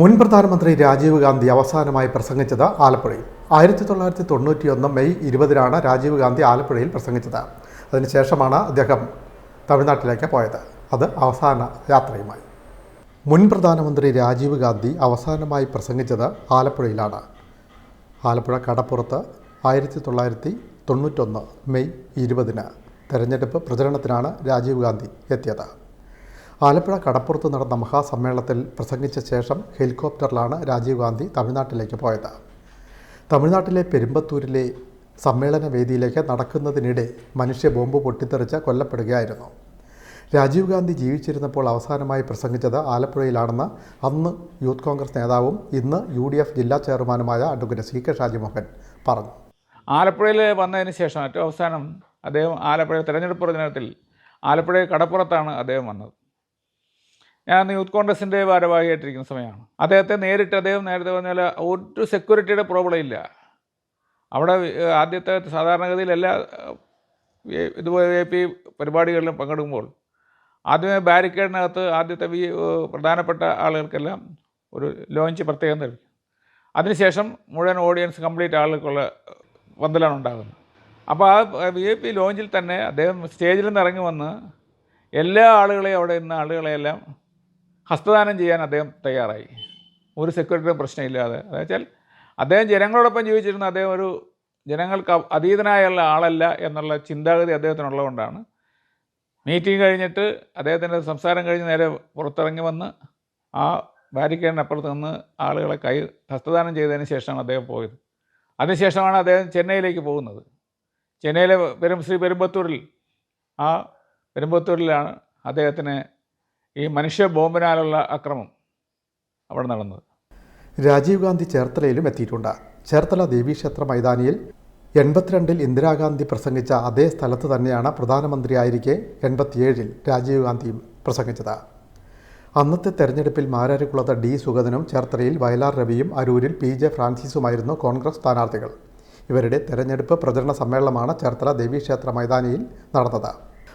മുൻ പ്രധാനമന്ത്രി രാജീവ് ഗാന്ധി അവസാനമായി പ്രസംഗിച്ചത് ആലപ്പുഴയിൽ. ആയിരത്തി തൊള്ളായിരത്തി തൊണ്ണൂറ്റിയൊന്ന് മെയ് ഇരുപതിനാണ് രാജീവ് ഗാന്ധി ആലപ്പുഴയിൽ പ്രസംഗിച്ചത്. അതിനുശേഷമാണ് അദ്ദേഹം തമിഴ്നാട്ടിലേക്ക് പോയത്. അത് അവസാന യാത്രയുമായി. മുൻ പ്രധാനമന്ത്രി രാജീവ് ഗാന്ധി അവസാനമായി പ്രസംഗിച്ചത് ആലപ്പുഴയിലാണ്. ആലപ്പുഴ കടപ്പുറത്ത് ആയിരത്തി തൊള്ളായിരത്തി തൊണ്ണൂറ്റൊന്ന് മെയ് ഇരുപതിന് തെരഞ്ഞെടുപ്പ് പ്രചരണത്തിനാണ് രാജീവ് ഗാന്ധി എത്തിയത്. ആലപ്പുഴ കടപ്പുറത്ത് നടന്ന മഹാസമ്മേളനത്തിൽ പ്രസംഗിച്ച ശേഷം ഹെലികോപ്റ്ററിലാണ് രാജീവ് ഗാന്ധി തമിഴ്നാട്ടിലേക്ക് പോയത്. തമിഴ്നാട്ടിലെ പെരുമ്പത്തൂരിലെ സമ്മേളന വേദിയിലേക്ക് നടക്കുന്നതിനിടെ മനുഷ്യ ബോംബ് പൊട്ടിത്തെറിച്ച് കൊല്ലപ്പെടുകയായിരുന്നു. രാജീവ് ഗാന്ധി ജീവിച്ചിരുന്നപ്പോൾ അവസാനമായി പ്രസംഗിച്ചത് ആലപ്പുഴയിലാണെന്ന് അന്ന് യൂത്ത് കോൺഗ്രസ് നേതാവും ഇന്ന് യു ഡി എഫ് ജില്ലാ ചെയർമാനുമായ അഡ്വക്കേറ്റ് സി കെ ഷാജിമോഹൻ പറഞ്ഞു. ആലപ്പുഴയിൽ വന്നതിന് ശേഷം ഏറ്റവും അവസാനം അദ്ദേഹം ആലപ്പുഴ തെരഞ്ഞെടുപ്പ് പ്രചരണത്തിൽ ആലപ്പുഴ കടപ്പുറത്താണ് അദ്ദേഹം വന്നത്. ഞാൻ യൂത്ത് കോൺഗ്രസിന്റെ ഭാരവാഹിയായിട്ടിരിക്കുന്ന സമയമാണ്. അദ്ദേഹത്തെ നേരിട്ട് അദ്ദേഹം നേരത്തെ പറഞ്ഞാൽ ഒരു സെക്യൂരിറ്റിയുടെ പ്രോബ്ലം ഇല്ല. അവിടെ ആദ്യത്തെ സാധാരണഗതിയിൽ എല്ലാ ഇതുപോലെ എ പി പരിപാടികളിലും പങ്കെടുക്കുമ്പോൾ ആദ്യമേ ബാരിക്കേഡിനകത്ത് ആദ്യത്തെ പ്രധാനപ്പെട്ട ആളുകൾക്കെല്ലാം ഒരു ലോഞ്ച് പ്രത്യേകം നൽകി. അതിനുശേഷം മുഴുവൻ ഓഡിയൻസ് കംപ്ലീറ്റ് ആളുകൾക്കുള്ള പന്തലാണ് ഉണ്ടാകുന്നത്. അപ്പോൾ ആ വി ഐ പി ലോഞ്ചിൽ തന്നെ അദ്ദേഹം സ്റ്റേജിൽ നിന്ന് ഇറങ്ങി വന്ന് എല്ലാ ആളുകളെയും അവിടെ ഇന്ന ആളുകളെയെല്ലാം ഹസ്തദാനം ചെയ്യാൻ അദ്ദേഹം തയ്യാറായി. ഒരു സെക്യൂരിറ്റിയും പ്രശ്നമില്ലാതെ. അതായത് വെച്ചാൽ അദ്ദേഹം ജനങ്ങളോടൊപ്പം ജീവിച്ചിരുന്ന അദ്ദേഹം ഒരു ജനങ്ങൾക്ക് അതീതനായുള്ള ആളല്ല എന്നുള്ള ചിന്താഗതി അദ്ദേഹത്തിനുള്ളതുകൊണ്ടാണ്. മീറ്റിംഗ് കഴിഞ്ഞിട്ട് അദ്ദേഹത്തിന്റെ സംസാരം കഴിഞ്ഞ് നേരെ പുറത്തിറങ്ങി വന്ന് ആ ബാരിക്കേഡിനപ്പുറത്ത് നിന്ന് ആളുകളെ കൈ ഹസ്തദാനം ചെയ്തതിന് ശേഷമാണ് അദ്ദേഹം പോയത്. അതിനുശേഷമാണ് അദ്ദേഹം ചെന്നൈയിലേക്ക് പോകുന്നത്. ചെന്നൈയിലെ പെരും ശ്രീ പെരുമ്പത്തൂരിൽ ആ പെരുമ്പത്തൂരിലാണ് അദ്ദേഹത്തിന് ഈ മനുഷ്യ ബോംബിനാലുള്ള അക്രമം അവിടെ നടന്നത്. രാജീവ് ഗാന്ധി ചേർത്തലയിലും എത്തിയിട്ടുണ്ട്. ചേർത്തല ദേവീക്ഷേത്ര മൈതാനിയിൽ എൺപത്തിരണ്ടിൽ ഇന്ദിരാഗാന്ധി പ്രസംഗിച്ച അതേ സ്ഥലത്ത് തന്നെയാണ് പ്രധാനമന്ത്രിയായിരിക്കെ എൺപത്തിയേഴിൽ രാജീവ് ഗാന്ധിയും പ്രസംഗിച്ചത്. അന്നത്തെ തെരഞ്ഞെടുപ്പിൽ മാരാരിക്കുളത്ത് ഡി സുഗതനും ചേർത്തലയിൽ വയലാർ രവിയും അരൂരിൽ പി ജെ ഫ്രാൻസിസുമായിരുന്നു കോൺഗ്രസ് സ്ഥാനാർത്ഥികൾ. ഇവരുടെ തെരഞ്ഞെടുപ്പ് പ്രചരണ സമ്മേളനമാണ് ചേർത്തല ദേവീക്ഷേത്ര മൈതാനിയിൽ നടന്നത്.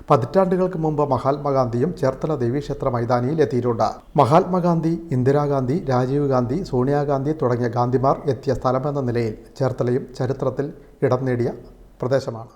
പതിറ്റാണ്ടുകൾക്ക് മുമ്പ് മഹാത്മാഗാന്ധിയും ചേർത്തല ദേവീക്ഷേത്ര മൈതാനിയിൽ എത്തിയിട്ടുണ്ട്. മഹാത്മാഗാന്ധി ഇന്ദിരാഗാന്ധി രാജീവ് ഗാന്ധി സോണിയാഗാന്ധി തുടങ്ങിയ ഗാന്ധിമാർ എത്തിയ സ്ഥലമെന്ന നിലയിൽ ചേർത്തലയും ചരിത്രത്തിൽ ഇടം നേടിയ പ്രദേശമാണ്.